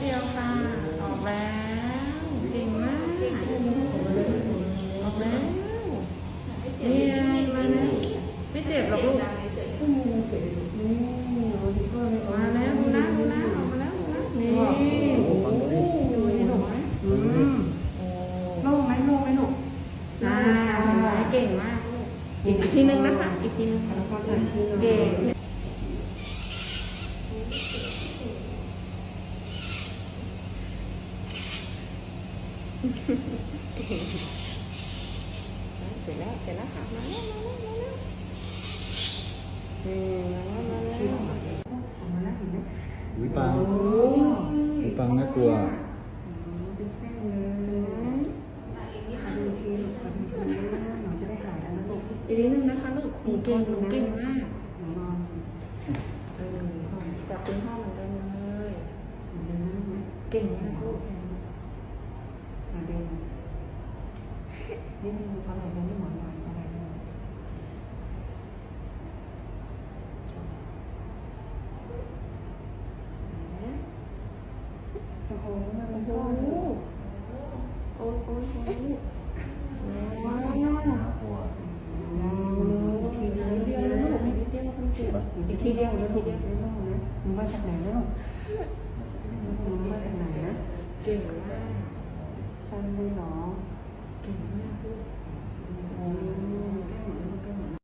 เดียวค่ะ ออกแล้วเก่งมากออกแล้วนี่ไงมาแล้วไม่เจ็บหรอกลูกมาแล้วดูนะดูนะออกมาแล้วดูนะนี่ดูนี่หนูไหมอืมโล่งไหมโล่งไหมลูกอ่าเก่งมากอีกทีนึงนะคะอีกทีนึงแล้วก็ถ่ายที่เก่ง เสร็จแล้วเสร็จแล้วค่ะมาแล้วมาแล้วมาแล้วอืมมาแล้วมาแล้วมาแล้วเห็นไหมอุ้ยปังอุ้ยปังน่ากลัวเป็นเส้นเลยมาดูทีลูกมาดูทีหนูจะได้หายแล้วลูกอีกนิดนึงนะคะลูกหนูเก่งหนูเก่งมากหนูนอนเออจับคุณพ่อเหมือนเดิมเลยเก่งมากลูก หนูเดินนี่นี่เขาอะไรนี่หมอนหน่อยอะไรนี่โอ้โหมันเป็น